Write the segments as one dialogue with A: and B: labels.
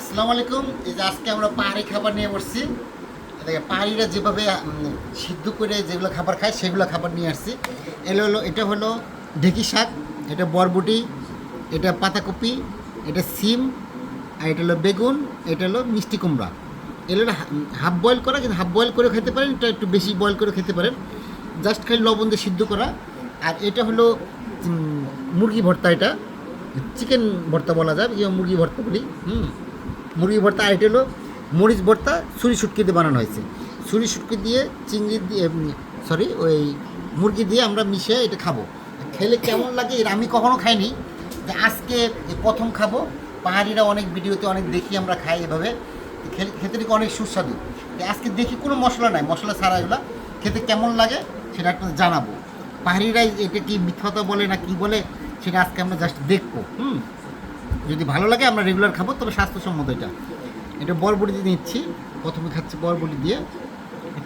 A: আসসালামু আলাইকুম। এই যে আজকে আমরা পাহাড়ি খাবার নিয়ে বসছি। দেখে পাহাড়িরা যেভাবে সিদ্ধ করে যেগুলো খাবার খায়, সেগুলো খাবার নিয়ে আসছি। এলো হলো, এটা হলো ঢেকি শাক, এটা বরবটি, এটা পাতাকপি, এটা সিম, আর এটা হলো বেগুন, এটা হলো মিষ্টি কুমড়া। এগুলো হাফ বয়েল করা, কিন্তু হাফ বয়েল করে খেতে পারেন, এটা একটু বেশি বয়েল করে খেতে পারেন। জাস্ট খালি লবণ দিয়ে সিদ্ধ করা। আর এটা হলো মুরগি ভর্তা, এটা। চিকেন ভর্তা বলা যায় মুরগি ভর্তা বলি, হুম। মুরগি ভর্তা আর এটা হলো মরিচ ভর্তা, ছুরি শুটকি দিয়ে বানানো হয়েছে। ছুরি শুটকি দিয়ে, চিংড়ি দিয়ে সরি ওই মুরগি দিয়ে আমরা মিশিয়ে এটা খাব। খেলে কেমন লাগে এর আমি কখনো খাইনি। যে আজকে প্রথম খাব, পাহাড়িরা অনেক ভিডিওতে অনেক দেখি আমরা খাই এভাবে। খেলে, খেতে নাকি অনেক সুস্বাদু। আজকে দেখি কোনো মশলা নাই, মশলা ছাড়া এগুলো। খেতে কেমন লাগে সেটা আপনাদের জানাব। পাহাড়িরাই এটা কি মিথ্যতা বলে না কি বলে, সেটা আজকে আমরা জাস্ট দেখব, হুম? যদি ভালো লাগে, আমরা রেগুলার খাব, তবে স্বাস্থ্যসম্মত এটা। এটা বরবটি দিয়ে নিচ্ছি। প্রথমে খাচ্ছি বরবটি দিয়ে।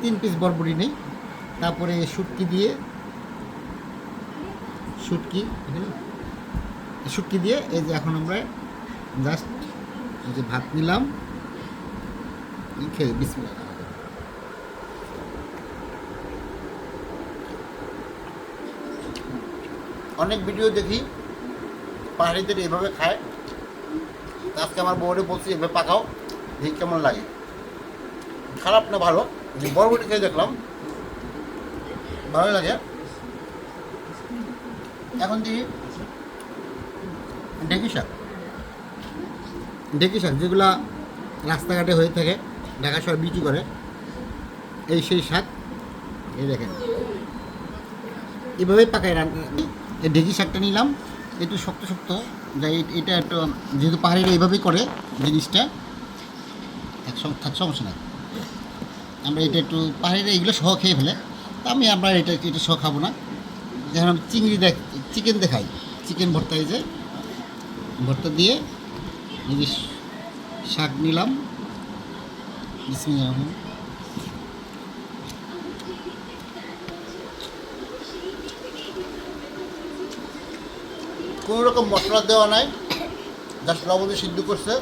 A: তিন পিস বরবটি নেই। তারপরে শুটকি দিয়ে, শুটকি শুটকি দিয়ে, এই যে এখন আমরা জাস্ট যে ভাত নিলাম। খেয়ে, বিসমিল্লাহ। অনেক ভিডিও দেখি, পাহাড়িদের এভাবে খায়। আজকে আমার বউরে বলছি, এভাবে পাকাও, দেখি কেমন লাগে। খারাপ না ভালো বরবটি খেয়ে দেখলাম। ভালো লাগে। এখন দেখি। ঢেকি শাক ঢেকি শাক যেগুলা রাস্তাঘাটে হয়ে থাকে, ঢাকা শহর বিক্রি করে, এই সেই শাক, এই দেখেন। এভাবেই পাকায় রান্না। এই ঢেকি শাকটা নিলাম, একটু শক্ত শক্ত। এটা একটু, যেহেতু পাহাড়িরা এইভাবেই করে জিনিসটা থাক সমস্যা নাই। আমরা এটা একটু, পাহাড়িরা এগুলো সহ খেয়ে ফেলে। তা আমি আমরা এটা এটা সহ খাব না। যখন আমি চিংড়ি দেখ, চিকেন দেখাই। চিকেন ভর্তা এই যে, ভর্তা দিয়ে শাক নিলাম। বিসমিল্লাহির কোনো রকম মশলা দেওয়া নাই। জাস্ট লবণ সিদ্ধ করছে।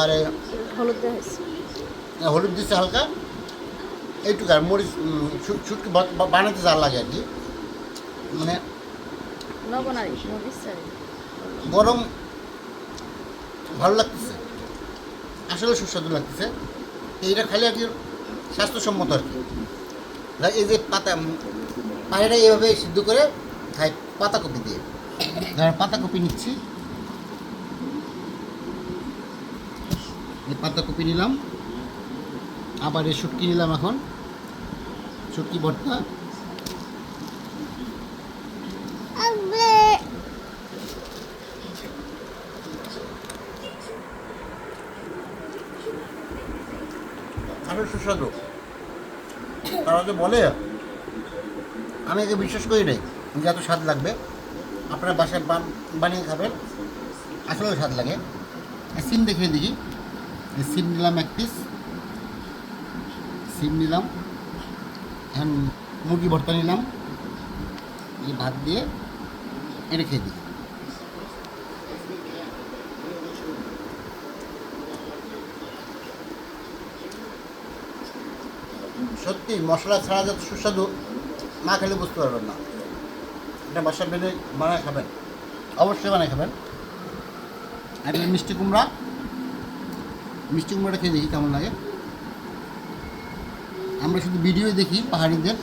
A: আর
B: হলুদ
A: হলুদ দিচ্ছে হালকা। এইটুকু আর মরিচ ছুটকি বানাতে যা লাগে আর কি। মানে গরম ভালো লাগতেছে। আসলে সুস্বাদু লাগতেছে। এইটা খালি আর কি স্বাস্থ্যসম্মত আর কি। এই যে পাতা পায়েটা এইভাবে সিদ্ধ করে খাই পাতাকপি দিয়ে? ধর, পাতাকপি নিচ্ছি। এই পাতাকপি নিলাম। আবার এই শুটকি নিলাম এখন। শুটকি, ভর্তা। সুস্বাদু। তারা যে বলে, আমি একে বিশ্বাস করি নাই। যে এত স্বাদ লাগবে, আপনারা বাসায় বান- বানিয়ে খাবেন। আসলে স্বাদ লাগে। সিম দেখিয়ে দেখি সিম নিলাম এক পিস সিম নিলাম। এখন মুরগি ভর্তা নিলাম। এই ভাত দিয়ে এটা খেয়ে দিই। সত্যি, মশলা ছাড়া যত সুস্বাদু, না খেলে বুঝতে পারবেন না। এটা বাসার বেঁধে বানায় খাবেন। অবশ্যই বানায় খাবেন। এটা মিষ্টি কুমড়া, মিষ্টি কুমড়াটা খেয়ে দেখি কেমন লাগে। আমরা শুধু ভিডিও দেখি পাহাড়িদের,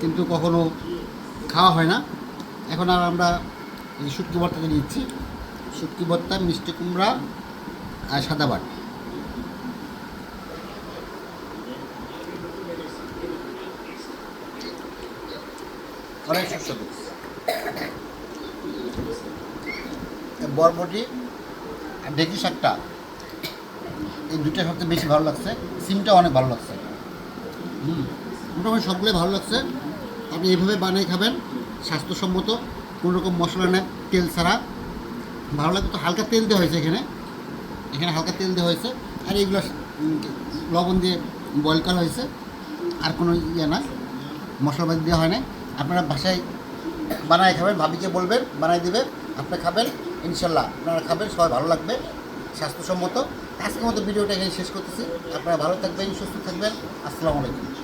A: কিন্তু কখনো খাওয়া হয় না। এখন আর আমরা এই শুটকি ভর্তাকে নিচ্ছি। শুটকি ভর্তা, মিষ্টি কুমড়া আর সাদা অনেক সুস্বাদু। বরবটি ঢেকি শাকটা। এই দুটো সবচেয়ে বেশি ভালো লাগছে। সিমটা অনেক ভালো লাগছে। হুম, মোটামুটি সবগুলোই ভালো লাগছে। আপনি এইভাবে বানিয়ে খাবেন, স্বাস্থ্যসম্মত, কোনো রকম মশলা নেই, তেল ছাড়া। ভালো লাগবে তো হালকা তেল দেওয়া হয়েছে এখানে। এখানে হালকা তেল দেওয়া হয়েছে। আর এইগুলো লবণ দিয়ে বয়েল করা হয়েছে। আর কোনো ইয়ে না মশলাপাতি দেওয়া হয় না আপনারা বাসায় বানায় খাবেন, ভাবিকে বলবেন বানাই দেবে আপনি খাবেন। ইনশাল্লাহ আপনারা খাবেন, সবাই ভালো লাগবে, স্বাস্থ্যসম্মত। আজকের মতো ভিডিওটা এখানে শেষ করতেছি। আপনারা ভালো থাকবেন, সুস্থ থাকবেন। আসসালামু আলাইকুম।